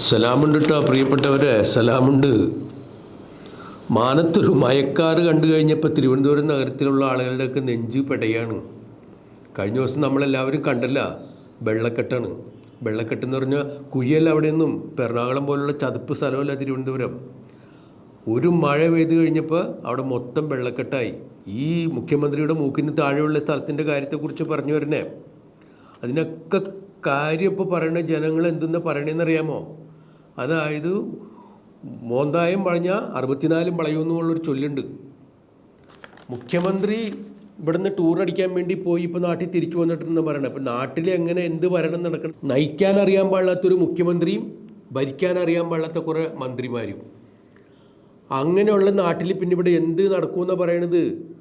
സലാമുണ്ട് കേട്ടോ പ്രിയപ്പെട്ടവരെ സലാമുണ്ട്. മാനത്തൊരു മയക്കാറ് കണ്ടു കഴിഞ്ഞപ്പോൾ തിരുവനന്തപുരം നഗരത്തിലുള്ള ആളുകളുടെയൊക്കെ നെഞ്ച് പെടയാണ്. കഴിഞ്ഞ ദിവസം നമ്മളെല്ലാവരും കണ്ടല്ല വെള്ളക്കെട്ടാണ്. വെള്ളക്കെട്ട് എന്ന് പറഞ്ഞാൽ കുഴിയല്ല അവിടെയൊന്നും എറണാകുളം പോലുള്ള ചതുപ്പ് സ്ഥലമല്ല തിരുവനന്തപുരം. ഒരു മഴ പെയ്ത് കഴിഞ്ഞപ്പോൾ അവിടെ മൊത്തം വെള്ളക്കെട്ടായി. ഈ മുഖ്യമന്ത്രിയുടെ മൂക്കിന് താഴെയുള്ള സ്ഥലത്തിന്റെ കാര്യത്തെക്കുറിച്ച് പറഞ്ഞു വരണേ. അതിനൊക്കെ കാര്യം ഇപ്പോൾ പറയണ ജനങ്ങൾ എന്തെന്ന് പറയണേന്നറിയാമോ അതായത് മോന്തായം പഴഞ്ഞ അറുപത്തിനാലും വളയുമെന്നുള്ളൊരു ചൊല്ലുണ്ട്. മുഖ്യമന്ത്രി ഇവിടുന്ന് ടൂർ അടിക്കാൻ വേണ്ടി പോയി ഇപ്പോൾ നാട്ടിൽ തിരിച്ചു വന്നിട്ടുണ്ടെന്ന് പറയണം. അപ്പം നാട്ടിൽ എങ്ങനെ എന്ത് ഭരണം നടക്കണം? നയിക്കാൻ അറിയാൻ പാടില്ലാത്തൊരു മുഖ്യമന്ത്രിയും ഭരിക്കാൻ അറിയാൻ പാടില്ലാത്ത കുറേ മന്ത്രിമാരും. അങ്ങനെയുള്ള നാട്ടിൽ പിന്നെ ഇവിടെ എന്ത് നടക്കുമെന്ന് പറയണത്?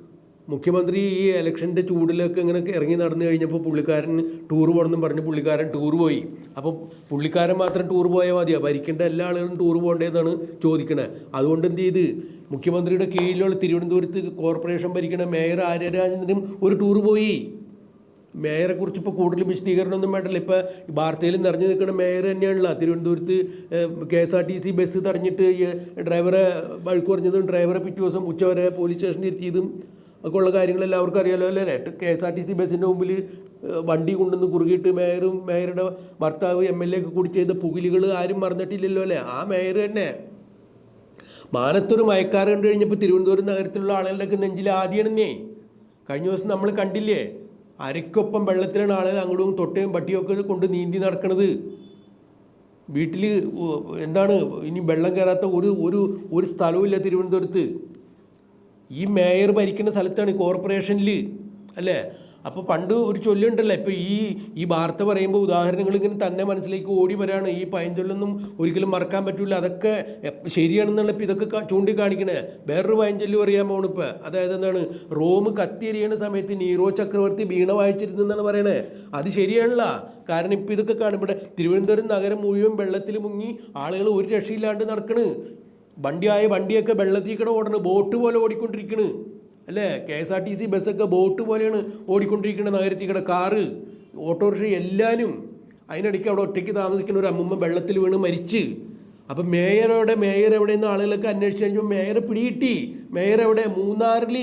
മുഖ്യമന്ത്രി ഈ ഇലക്ഷന്റെ ചൂടിലൊക്കെ ഇങ്ങനെ ഇറങ്ങി നടന്നു കഴിഞ്ഞപ്പോൾ പുള്ളിക്കാരൻ ടൂർ പോകണമെന്നും പറഞ്ഞ് പുള്ളിക്കാരൻ ടൂർ പോയി. അപ്പോൾ പുള്ളിക്കാരൻ മാത്രം ടൂർ പോയാൽ മതിയാണ് ഭരിക്കേണ്ട എല്ലാ ആളുകളും ടൂർ പോകേണ്ടതെന്നാണ് ചോദിക്കണേ. അതുകൊണ്ട് എന്ത് ചെയ്ത്? മുഖ്യമന്ത്രിയുടെ കീഴിലുള്ള തിരുവനന്തപുരത്ത് കോർപ്പറേഷൻ ഭരിക്കണ മേയർ ആര്യ രാജേന്ദ്രനും ഒരു ടൂർ പോയി. മേയറെ കുറിച്ച് ഇപ്പോൾ കൂടുതൽ വിശദീകരണമൊന്നും വേണ്ടല്ലോ. ഇപ്പോൾ വാർത്തയിൽ നിറഞ്ഞു നിൽക്കുന്ന മേയർ തന്നെയാണല്ലോ. തിരുവനന്തപുരത്ത് K S R T C bus തടഞ്ഞിട്ട് ഡ്രൈവറെ വഴുക്കുറഞ്ഞതും ഡ്രൈവറെ പിറ്റേ ദിവസം ഉച്ചവരെ പോലീസ് സ്റ്റേഷനിൽ ഇരുത്തിയതും ഒക്കെ ഉള്ള കാര്യങ്ങൾ എല്ലാവർക്കും അറിയാലോ അല്ലേ? K S R T C ബസ്സിന്റെ മുമ്പിൽ വണ്ടി കൊണ്ടുവന്ന് കുറുകിയിട്ട് മേയറും മേയറുടെ ഭർത്താവ് എം എൽ എ ഒക്കെ കൂടി ചെയ്ത പുകിലുകൾ ആരും മറന്നിട്ടില്ലല്ലോ അല്ലേ? ആ മേയർ തന്നെ. മാനത്തൊരു മയക്കാറ് കണ്ടു കഴിഞ്ഞപ്പോൾ തിരുവനന്തപുരം നഗരത്തിലുള്ള ആളുകളുടെയൊക്കെ നെഞ്ചിൽ ആദ്യമാണെന്നേ കഴിഞ്ഞ ദിവസം നമ്മൾ കണ്ടില്ലേ? അരയ്ക്കൊപ്പം വെള്ളത്തിലാണ് ആളുകൾ അങ്ങോട്ടും തൊട്ടയും പട്ടിയും ഒക്കെ കൊണ്ട് നീന്തി നടക്കണത്. വീട്ടിൽ എന്താണ്? ഇനി വെള്ളം കയറാത്ത ഒരു ഒരു ഒരു സ്ഥലവുമില്ല തിരുവനന്തപുരത്ത്. ഈ മേയർ ഭരിക്കുന്ന സ്ഥലത്താണ് കോർപ്പറേഷനിൽ അല്ലേ? അപ്പോൾ പണ്ട് ഒരു ചൊല്ലുണ്ടല്ലോ ഇപ്പോൾ ഈ ഈ വാർത്ത പറയുമ്പോൾ ഉദാഹരണങ്ങൾ ഇങ്ങനെ തന്നെ മനസ്സിലേക്ക് ഓടി വരാണ്. ഈ പയഞ്ചൊല്ലൊന്നും ഒരിക്കലും മറക്കാൻ പറ്റില്ല അതൊക്കെ ശരിയാണെന്നാണ് ഇപ്പോൾ ഇതൊക്കെ ചൂണ്ടിക്കാണിക്കണേ. വേറൊരു പയഞ്ചൊല്ലി പറയാൻ പോണിപ്പോൾ അതായത് എന്താണ്? റോം കത്തിയെറിയണ സമയത്ത് നീറോ ചക്രവർത്തി വീണ വായിച്ചിരുന്നെന്നാണ് പറയണേ. അത് ശരിയാണല്ല. കാരണം ഇപ്പോൾ ഇതൊക്കെ കാണുമ്പോൾ തിരുവനന്തപുരം നഗരം മുഴുവൻ വെള്ളത്തിൽ മുങ്ങി ആളുകൾ ഒരു രക്ഷയില്ലാണ്ട് നടക്കണ്. വണ്ടിയായ വണ്ടിയൊക്കെ വെള്ളത്തിൽ കൂടെ ഓടണ് ബോട്ട് പോലെ ഓടിക്കൊണ്ടിരിക്കണ്. അല്ലേ? K S R T C ബസ്സൊക്കെ ബോട്ട് പോലെയാണ് ഓടിക്കൊണ്ടിരിക്കുന്നത് നഗരത്തിൽ കൂടെ. കാറ് ഓട്ടോറിക്ഷ എല്ലാവരും അതിനിടയ്ക്ക് അവിടെ ഒറ്റയ്ക്ക് താമസിക്കുന്ന ഒരു അമ്മുമ്മ വെള്ളത്തിൽ വീണ് മരിച്ച്. അപ്പം മേയറോടെ മേയർ എവിടെയെന്ന് ആളുകളൊക്കെ അന്വേഷിച്ച് കഴിഞ്ഞപ്പോൾ മേയർ പിടിയിട്ടി മേയർ എവിടെ? മൂന്നാറിൽ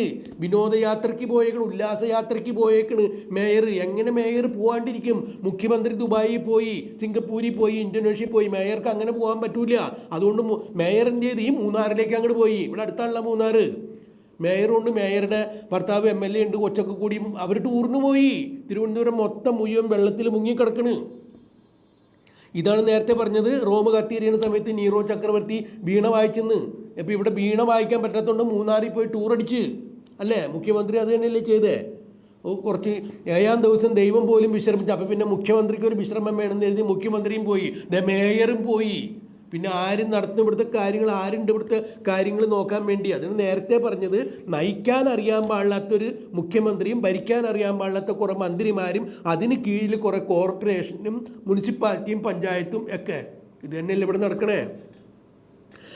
വിനോദയാത്രയ്ക്ക് പോയേക്കണ് ഉല്ലാസയാത്രയ്ക്ക് പോയേക്കണ്. മേയർ എങ്ങനെ മേയർ പോകാണ്ടിരിക്കും മുഖ്യമന്ത്രി ദുബായിൽ പോയി സിംഗപ്പൂരിൽ പോയി ഇന്തോനേഷ്യയിൽ പോയി. മേയർക്ക് അങ്ങനെ പോകാൻ പറ്റൂല. അതുകൊണ്ട് മേയർ എന്ത് ചെയ്ത്? ഈ മൂന്നാറിലേക്ക് അങ്ങോട്ട് പോയി. ഇവിടെ അടുത്താണല്ലോ മൂന്നാറ്. മേയറുണ്ട് മേയറുടെ ഭർത്താവ് എം എൽ എ ഉണ്ട്. കൊച്ചൊക്കെ കൂടിയും അവർ ടൂറിന് പോയി. തിരുവനന്തപുരം മൊത്തം മുഴുവൻ വെള്ളത്തിൽ മുങ്ങിക്കിടക്കണ് ഇതാണ് നേരത്തെ പറഞ്ഞത്. റോമ് കത്തിയെറിയുന്ന സമയത്ത് നീറോ ചക്രവർത്തി വീണ വായിച്ചെന്ന്. അപ്പോൾ ഇവിടെ വീണ വായിക്കാൻ പറ്റാത്തതുകൊണ്ട് മൂന്നാറിൽ പോയി ടൂർ അടിച്ച്. അല്ലേ? മുഖ്യമന്ത്രി അത് തന്നെയല്ലേ ചെയ്തേ? ഓ കുറച്ച് ഏഴാം ദിവസം ദൈവം പോലും വിശ്രമിച്ചു. അപ്പം പിന്നെ മുഖ്യമന്ത്രിക്ക് ഒരു വിശ്രമം വേണമെന്ന് എഴുതി മുഖ്യമന്ത്രിയും പോയി. ദ മേയറും പോയി. പിന്നെ ആരും നടത്തുന്ന ഇവിടുത്തെ കാര്യങ്ങൾ ആരുണ്ട് ഇവിടുത്തെ കാര്യങ്ങൾ നോക്കാൻ വേണ്ടി? അതിന് നേരത്തെ പറഞ്ഞത് നയിക്കാൻ അറിയാൻ പാടില്ലാത്തൊരു മുഖ്യമന്ത്രിയും ഭരിക്കാൻ അറിയാൻ പാടില്ലാത്ത കുറേ മന്ത്രിമാരും അതിന് കീഴിൽ കുറേ കോർപ്പറേഷനും മുനിസിപ്പാലിറ്റിയും പഞ്ചായത്തും ഒക്കെ. ഇത് തന്നെയല്ലേ ഇവിടെ നടക്കണേ?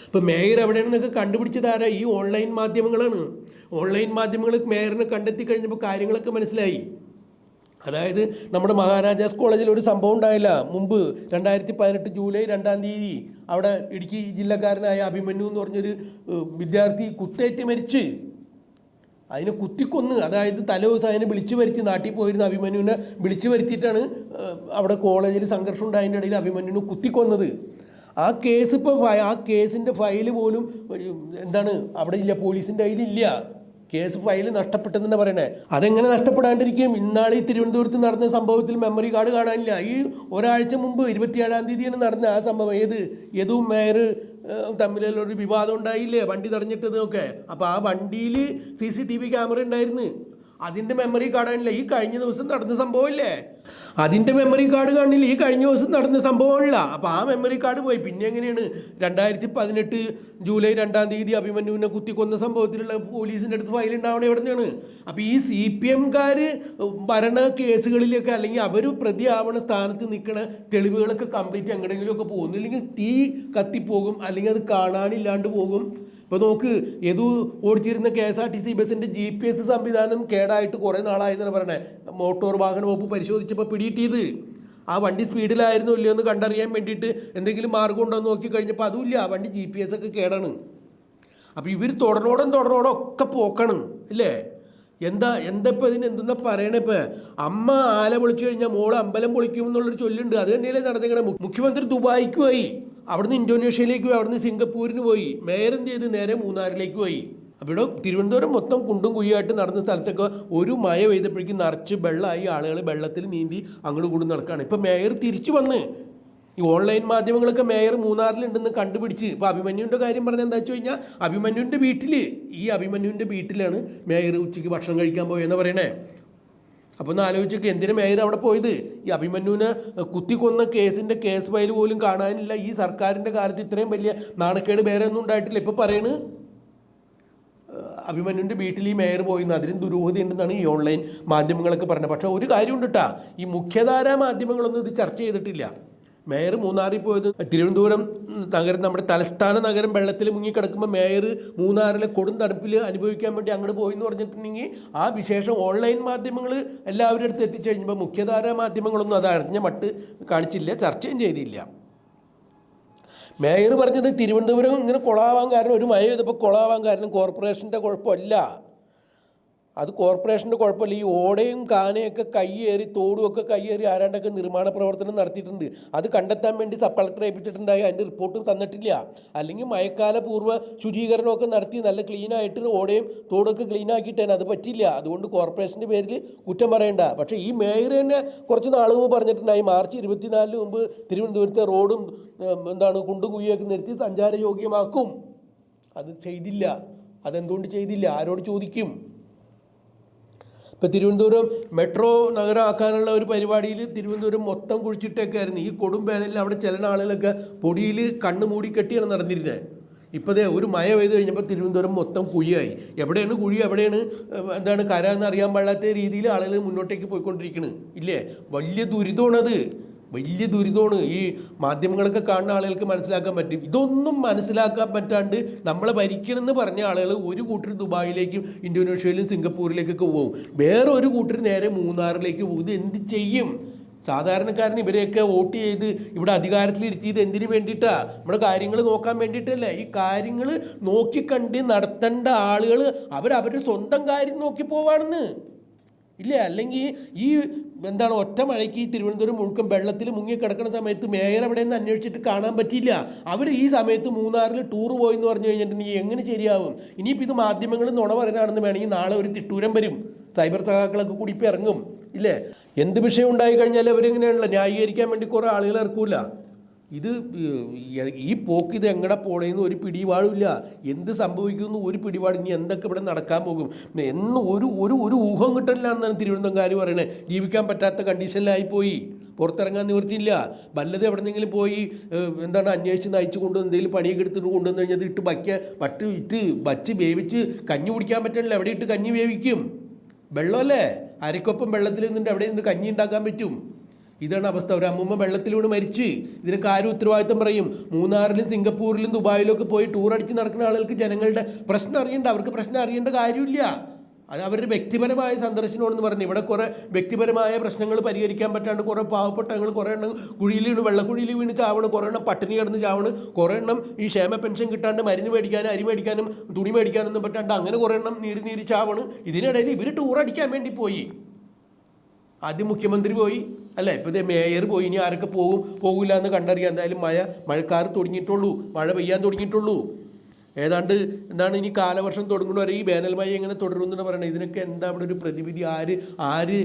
ഇപ്പോൾ മേയർ എവിടെയാണെന്നൊക്കെ കണ്ടുപിടിച്ചതാരാ? ഈ ഓൺലൈൻ മാധ്യമങ്ങളാണ്. ഓൺലൈൻ മാധ്യമങ്ങൾ മേയറിനെ കണ്ടെത്തി കഴിഞ്ഞപ്പോൾ കാര്യങ്ങളൊക്കെ മനസ്സിലായി. അതായത് നമ്മുടെ മഹാരാജാസ് കോളേജിൽ ഒരു സംഭവം ഉണ്ടായില്ല. മുമ്പ് രണ്ടായിരത്തി പതിനെട്ട് ജൂലൈ രണ്ടാം തീയതി അവിടെ ഇടുക്കി ജില്ലക്കാരനായ അഭിമന്യു എന്ന് പറഞ്ഞൊരു വിദ്യാർത്ഥി കുത്തേറ്റ് മരിച്ച്. അതിനെ കുത്തിക്കൊന്ന് അതായത് തലേ ദിവസം അതിനെ വിളിച്ചു വരുത്തി നാട്ടിൽ പോയിരുന്ന അഭിമന്യുവിനെ വിളിച്ചു വരുത്തിയിട്ടാണ് അവിടെ കോളേജിൽ സംഘർഷം ഉണ്ടായതിന്റെ ഇടയിൽ അഭിമന്യുവിനെ കുത്തിക്കൊന്നത്. ആ കേസ് ഇപ്പോൾ ആ കേസിന്റെ ഫയൽ പോലും എന്താണ് അവിടെ ഇല്ല പോലീസിന്റെ കയ്യിലില്ല. കേസ് ഫയൽ നഷ്ടപ്പെട്ടെന്നാണ് പറയണേ. അതെങ്ങനെ നഷ്ടപ്പെടാണ്ടിരിക്കും? ഇന്നാളി തിരുവനന്തപുരത്ത് നടന്ന സംഭവത്തിൽ മെമ്മറി കാർഡ് കാണാനില്ല. ഈ ഒരാഴ്ച മുമ്പ് ഇരുപത്തിയേഴാം തീയതിയാണ് നടന്ന ആ സംഭവം. ഏത്? ഏതും മേയർ തമ്മിലുള്ള ഒരു വിവാദം ഉണ്ടായില്ലേ? വണ്ടി തടഞ്ഞിട്ടതൊക്കെ. അപ്പോൾ ആ വണ്ടിയിൽ C C T V camera ഉണ്ടായിരുന്നു. അതിന്റെ മെമ്മറി കാർഡ് കാണില്ല ഈ കഴിഞ്ഞ ദിവസം നടന്ന സംഭവമില്ലേ? അതിന്റെ മെമ്മറി കാർഡ് കാണില്ല ഈ കഴിഞ്ഞ ദിവസം നടന്ന സംഭവമല്ല അപ്പോൾ ആ മെമ്മറി കാർഡ് പോയി. പിന്നെ എങ്ങനെയാണ്? രണ്ടായിരത്തി പതിനെട്ട് ജൂലൈ രണ്ടാം തീയതി അഭിമന്യുവിനെ കുത്തിക്കൊന്ന സംഭവത്തിലുള്ള പോലീസിന്റെ അടുത്ത് ഫയൽ ഉണ്ടാവണേ എവിടെ നിന്നാണ് അപ്പോൾ ഈ സി പി എംകാർ ഭരണ കേസുകളിലൊക്കെ അല്ലെങ്കിൽ അവർ പ്രതിയാവണ സ്ഥാനത്ത് നിൽക്കണ തെളിവുകളൊക്കെ കംപ്ലീറ്റ് എങ്ങനെയെങ്കിലുമൊക്കെ പോകുന്നു. ഇല്ലെങ്കിൽ തീ കത്തിപ്പോകും. അല്ലെങ്കിൽ അത് കാണാനില്ലാണ്ട് പോകും. ഇപ്പോൾ നോക്ക് ഏതു ഓടിച്ചിരുന്ന K S R T C ബസ്സിന്റെ ജി പി എസ് സംവിധാനം കേടായിട്ട് കുറേ നാളായെന്നാണ് പറയണേ. മോട്ടോർ വാഹന വകുപ്പ് പരിശോധിച്ചപ്പോൾ പിടിയിട്ടിയത് ആ വണ്ടി സ്പീഡിലായിരുന്നു ഇല്ലയോ എന്ന് കണ്ടറിയാൻ വേണ്ടിയിട്ട് എന്തെങ്കിലും മാർഗം ഉണ്ടോ നോക്കി കഴിഞ്ഞപ്പോൾ അതുമില്ല ആ വണ്ടി ജി പി എസ് ഒക്കെ കേടാണ്. അപ്പോൾ ഇവർ തുടരോടും തുടരോടും ഒക്കെ പോക്കണം അല്ലേ എന്താ എന്താ ഇപ്പം ഇതിന് എന്തെന്നാ പറയണേ ഇപ്പം? അമ്മ ആല വിളിച്ചു കഴിഞ്ഞാൽ മോൾ അമ്പലം പൊളിക്കും എന്നുള്ളൊരു ചൊല്ലുണ്ട്. അത് തന്നെയല്ലേ നടന്നിങ്ങനെ മുഖ്യമന്ത്രി ദുബായിക്കുമായി അവിടുന്ന് ഇന്തോനേഷ്യയിലേക്ക് പോയി അവിടുന്ന് സിംഗപ്പൂരിന് പോയി. എന്ത് ചെയ്ത്? നേരെ മൂന്നാറിലേക്ക് പോയി. അപ്പോൾ ഇവിടെ തിരുവനന്തപുരം മൊത്തം കുണ്ടും കുയ്യായിട്ട് നടന്ന സ്ഥലത്തൊക്കെ ഒരു മഴ പെയ്തപ്പോഴേക്കും നിറച്ച് വെള്ളമായി ആളുകൾ വെള്ളത്തിൽ നീന്തി അങ്ങോട്ട് കൂടും നടക്കുകയാണ്. ഇപ്പം മേയർ തിരിച്ചു വന്ന്. ഈ ഓൺലൈൻ മാധ്യമങ്ങളൊക്കെ മേയർ മൂന്നാറിലുണ്ടെന്ന് കണ്ടുപിടിച്ച്. ഇപ്പോൾ അഭിമന്യുവിന്റെ കാര്യം പറഞ്ഞാൽ എന്താ വെച്ച് കഴിഞ്ഞാൽ അഭിമന്യുവിന്റെ വീട്ടിൽ ഈ അഭിമന്യുവിന്റെ വീട്ടിലാണ് മേയർ ഉച്ചയ്ക്ക് ഭക്ഷണം കഴിക്കാൻ പോയെന്ന് പറയണേ. അപ്പോൾ ഒന്ന് ആലോചിച്ചൊക്കെ എന്തിനു മേയർ അവിടെ പോയത്? ഈ അഭിമന്യുവിനെ കുത്തിക്കൊന്ന കേസിന്റെ കേസ് ഫയൽ പോലും കാണാനില്ല. ഈ സർക്കാരിന്റെ കാലത്ത് ഇത്രയും വലിയ നാണക്കേട് വേറെ ഒന്നും ഉണ്ടായിട്ടില്ല. ഇപ്പോൾ പറയണ് അഭിമന്യുവിന്റെ വീട്ടിൽ ഈ മേയർ പോയിന്ന്. അതിനും ദുരൂഹത ഉണ്ടെന്നാണ് ഈ ഓൺലൈൻ മാധ്യമങ്ങളൊക്കെ പറഞ്ഞത്. പക്ഷേ ഒരു കാര്യമുണ്ട് കേട്ടാ ഈ മുഖ്യധാരാ മാധ്യമങ്ങളൊന്നും ഇത് ചർച്ച ചെയ്തിട്ടില്ല. മേയർ മൂന്നാറിൽ പോയത്. തിരുവനന്തപുരം നഗരം നമ്മുടെ തലസ്ഥാന നഗരം വെള്ളത്തിൽ മുങ്ങിക്കിടക്കുമ്പോൾ മേയർ മൂന്നാറിലെ കൊടും തണുപ്പിൽ അനുഭവിക്കാൻ വേണ്ടി അങ്ങോട്ട് പോയി എന്ന് പറഞ്ഞിട്ടുണ്ടെങ്കിൽ ആ വിശേഷം ഓൺലൈൻ മാധ്യമങ്ങൾ എല്ലാവരുടെ അടുത്ത് എത്തിച്ചു കഴിഞ്ഞപ്പോൾ മുഖ്യധാര മാധ്യമങ്ങളൊന്നും അത് അറിഞ്ഞ മട്ട് കാണിച്ചില്ല ചർച്ചയും ചെയ്തില്ല. മേയർ പറഞ്ഞത് തിരുവനന്തപുരം ഇങ്ങനെ കൊളാവാൻ കാരണം ഒരു മഴ ചെയ്തപ്പോൾ കൊളാവാൻ കാരണം കോർപ്പറേഷന്റെ കുഴപ്പമല്ല. അത് കോർപ്പറേഷന്റെ കുഴപ്പമില്ല. ഈ ഓടയും കാനയൊക്കെ കയ്യേറി തോടും ഒക്കെ കയ്യേറി ആരാണ്ടൊക്കെ നിർമ്മാണ പ്രവർത്തനം നടത്തിയിട്ടുണ്ട്. അത് കണ്ടെത്താൻ വേണ്ടി സബ് കളക്ടറെ ഏൽപ്പിച്ചിട്ടുണ്ടായി. അതിന്റെ റിപ്പോർട്ടും തന്നിട്ടില്ല. അല്ലെങ്കിൽ മഴക്കാല പൂർവ ശുചീകരണമൊക്കെ നടത്തി നല്ല ക്ലീനായിട്ട് ഓടയും തോടൊക്കെ ക്ലീൻ ആക്കിയിട്ടേനെ അത് പറ്റില്ല അതുകൊണ്ട് കോർപ്പറേഷന്റെ പേരിൽ കുറ്റം പറയണ്ട. പക്ഷേ ഈ മേയർ തന്നെ കുറച്ച് നാൾ മുമ്പ് പറഞ്ഞിട്ടുണ്ടായി. മാർച്ച് ഇരുപത്തിനാലിന് മുമ്പ് തിരുവനന്തപുരത്തെ റോഡും എന്താണ് കുണ്ടും കുഴിയൊക്കെ നിർത്തി സഞ്ചാരയോഗ്യമാക്കും. അത് ചെയ്തില്ല. അതെന്തുകൊണ്ട് ചെയ്തില്ല? ആരോട് ചോദിക്കും? ഇപ്പം തിരുവനന്തപുരം മെട്രോ നഗരമാക്കാനുള്ള ഒരു പരിപാടിയിൽ തിരുവനന്തപുരം മൊത്തം കുഴിച്ചിട്ടേക്കായിരുന്നു. ഈ കൊടും വേനലിൽ അവിടെ ചില ആളുകളൊക്കെ പൊടിയിൽ കണ്ണ് മൂടി കെട്ടിയാണ് നടന്നിരുന്നത് ഇപ്പോൾ ദേ ഒരു മഴ പെയ്ത് കഴിഞ്ഞപ്പോൾ തിരുവനന്തപുരം മൊത്തം കുഴിയായി. എവിടെയാണ് കുഴി? എവിടെയാണ് എന്താണ് കര എന്ന് അറിയാൻ പാടാത്ത രീതിയിൽ ആളുകൾ മുന്നോട്ടേക്ക് പോയിക്കൊണ്ടിരിക്കുന്നത് ഇല്ലേ? വലിയ ദുരിതമാണത്. വലിയ ദുരിതമാണ്. ഈ മാധ്യമങ്ങളൊക്കെ കാണുന്ന ആളുകൾക്ക് മനസ്സിലാക്കാൻ പറ്റും. ഇതൊന്നും മനസ്സിലാക്കാൻ പറ്റാണ്ട് നമ്മളെ ഭരിക്കണമെന്ന് പറഞ്ഞ ആളുകൾ ഒരു കൂട്ടർ ദുബായിലേക്കും ഇന്തോനേഷ്യയിലും സിംഗപ്പൂരിലേക്കൊക്കെ പോകും വേറെ ഒരു കൂട്ടർ നേരെ മൂന്നാറിലേക്ക് പോകും ഇത് എന്ത് ചെയ്യും? സാധാരണക്കാരൻ ഇവരെയൊക്കെ വോട്ട് ചെയ്ത് ഇവിടെ അധികാരത്തിലിരുത്തിയത് എന്തിനു വേണ്ടിയിട്ടാ? നമ്മുടെ കാര്യങ്ങൾ നോക്കാൻ വേണ്ടിയിട്ടല്ലേ? ഈ കാര്യങ്ങൾ നോക്കിക്കണ്ട് നടത്തേണ്ട ആളുകൾ അവരവരുടെ സ്വന്തം കാര്യം നോക്കി പോവാണെന്ന്. ഇല്ല? അല്ലെങ്കിൽ ഈ എന്താണ് ഒറ്റ മഴയ്ക്ക് ഈ തിരുവനന്തപുരം മുഴുക്കം വെള്ളത്തിൽ മുങ്ങി കിടക്കുന്ന സമയത്ത് മേയർ എവിടെ നിന്ന് അന്വേഷിച്ചിട്ട് കാണാൻ പറ്റിയില്ല. അവർ ഈ സമയത്ത് മൂന്നാറിൽ ടൂർ പോയി എന്ന് പറഞ്ഞു കഴിഞ്ഞിട്ടുണ്ടെങ്കിൽ എങ്ങനെ ശരിയാവും? ഇനിയിപ്പോൾ ഇത് മാധ്യമങ്ങൾ നുണ പറയാനാണെന്ന് വേണമെങ്കിൽ നാളെ ഒരു തിട്ടൂരം വരും. സൈബർ സഹാക്കളൊക്കെ കൂടി ഇപ്പം ഇറങ്ങും. ഇല്ലേ? എന്ത് വിഷയം ഉണ്ടായി കഴിഞ്ഞാൽ അവരിങ്ങനെയുള്ള ന്യായീകരിക്കാൻ വേണ്ടി കുറേ ആളുകൾ ഇറക്കൂല. ഇത് ഈ- പോക്ക് ഇത് എങ്ങടെ പോണേന്ന് ഒരു പിടിപാടില്ല. എന്ത് സംഭവിക്കുന്നു ഒരു പിടിപാട് ഇനി എന്തൊക്കെ ഇവിടെ നടക്കാൻ പോകും? എന്ന് ഒരു ഒരു ഒരു ഊഹം കിട്ടലിലാണെന്നാണ് തിരുവനന്തപുരംകാർ പറയണേ. ജീവിക്കാൻ പറ്റാത്ത കണ്ടീഷനിലായി പോയി. പുറത്തിറങ്ങാൻ നിവൃത്തിയില്ല. വല്ലത് എവിടെന്നെങ്കിലും പോയി എന്താണ് അന്വേഷിച്ച് നയിച്ചു കൊണ്ട് എന്തെങ്കിലും പണിയൊക്കെ എടുത്തിട്ട് കൊണ്ടുവന്ന് കഴിഞ്ഞാൽ ഇട്ട് വയ്ക്കാൻ വട്ട് ഇട്ട് വച്ച് വേവിച്ച് കഞ്ഞി കുടിക്കാൻ പറ്റില്ല എവിടെ ഇട്ട് കഞ്ഞി വേവിക്കും? വെള്ളമല്ലേ? അരക്കൊപ്പം വെള്ളത്തിൽ നിന്നിട്ട് എവിടെ നിന്ന് കഞ്ഞി ഉണ്ടാക്കാൻ പറ്റും? ഇതാണ് അവസ്ഥ. ഒരു അമ്മൂമ്മ വെള്ളത്തിലൂടെ മരിച്ച്. ഇതിനൊക്കെ ആരും ഉത്തരവാദിത്തം പറയും? മൂന്നാറിലും സിംഗപ്പൂരിലും ദുബായിലും ഒക്കെ പോയി ടൂർ അടിച്ച് നടക്കുന്ന ആളുകൾക്ക് ജനങ്ങളുടെ പ്രശ്നം അറിയേണ്ട. അവർക്ക് പ്രശ്നം അറിയേണ്ട കാര്യമില്ല. അത് അവരുടെ വ്യക്തിപരമായ സന്ദർശനമാണെന്ന് പറഞ്ഞു. ഇവിടെ കുറേ വ്യക്തിപരമായ പ്രശ്നങ്ങൾ പരിഹരിക്കാൻ പറ്റാണ്ട് കുറേ പാവപ്പെട്ട ഞങ്ങൾ കുറേ എണ്ണം കുഴിയിൽ വീണ് വെള്ളക്കുഴിയിൽ വീണ് ചാവണം കുറേ എണ്ണം പട്ടിണി കിടന്ന് ചാവണ് കുറേ എണ്ണം ഈ ക്ഷേമ പെൻഷൻ കിട്ടാണ്ട് മരുന്ന് മേടിക്കാനും അരി മേടിക്കാനും തുണി മേടിക്കാനൊന്നും പറ്റാണ്ട് അങ്ങനെ കുറേ എണ്ണം നീരി നീരി ചാവണ്. ഇതിനിടയിൽ ഇവർ ടൂർ അടിക്കാൻ വേണ്ടി പോയി. ആദ്യം മുഖ്യമന്ത്രി പോയി. അല്ലേ? ഇപ്പോൾ ഇതേ മേയർ പോയി ഇനി ആരൊക്കെ പോകും പോകില്ല എന്ന് കണ്ടറിയാം. എന്തായാലും മഴ മഴക്കാർ തുടങ്ങിയിട്ടുള്ളൂ. മഴ പെയ്യാൻ തുടങ്ങിയിട്ടുള്ളൂ. ഏതാണ്ട് എന്താണ് ഇനി കാലവർഷം തുടങ്ങുന്ന വരെ ഈ വേനൽമഴ എങ്ങനെ തുടരുമെന്നാണ് പറയുന്നത്. ഇതിനൊക്കെ എന്താ അവിടെ ഒരു പ്രതിവിധി? ആര് ആര്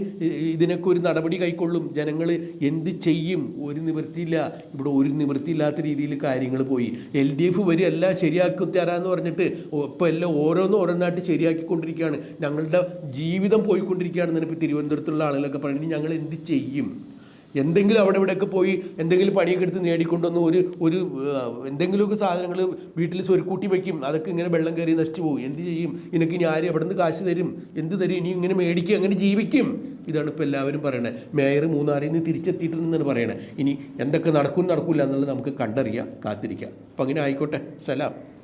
ഇതിനൊക്കെ ഒരു നടപടി കൈക്കൊള്ളും? ജനങ്ങൾ എന്ത് ചെയ്യും? ഒരു നിവൃത്തിയില്ല. ഇവിടെ ഒരു നിവൃത്തിയില്ലാത്ത രീതിയിൽ കാര്യങ്ങൾ പോയി. എൽ ഡി എഫ് വരും എല്ലാം ശരിയാക്കി തരാമെന്ന് പറഞ്ഞിട്ട് ഇപ്പോൾ എല്ലാം ഓരോന്നും ഓരോന്നായിട്ട് ശരിയാക്കിക്കൊണ്ടിരിക്കുകയാണ്. ഞങ്ങളുടെ ജീവിതം പോയിക്കൊണ്ടിരിക്കുകയാണെന്നാണ് ഇപ്പോൾ തിരുവനന്തപുരത്തുള്ള ആളുകളൊക്കെ ഇനി ഞങ്ങൾ എന്ത് ചെയ്യും? എന്തെങ്കിലും അവിടെ ഇവിടെയൊക്കെ പോയി എന്തെങ്കിലും പണിയൊക്കെ എടുത്ത് നേടിക്കൊണ്ടുവന്ന് ഒരു ഒരു എന്തെങ്കിലുമൊക്കെ സാധനങ്ങൾ വീട്ടിൽ സ്വരുക്കൂട്ടി വയ്ക്കും അതൊക്കെ ഇങ്ങനെ വെള്ളം കയറി നശിച്ചു പോകും. എന്ത് ചെയ്യും? നിനക്ക് ഇനി ആര് എവിടെ നിന്ന് കാശ് തരും? എന്ത് തരും? ഇനി ഇങ്ങനെ മേടിക്കും അങ്ങനെ ജീവിക്കും. ഇതാണ് ഇപ്പോൾ എല്ലാവരും പറയണത് മേയർ മൂന്നാറിൽ നിന്ന് തിരിച്ചെത്തിയിട്ടുണ്ടെന്നാണ് പറയണത് ഇനി എന്തൊക്കെ നടക്കും നടക്കില്ല എന്നുള്ളത് നമുക്ക് കണ്ടറിയാം കാത്തിരിക്കാം. അപ്പം അങ്ങനെ ആയിക്കോട്ടെ. സലാം.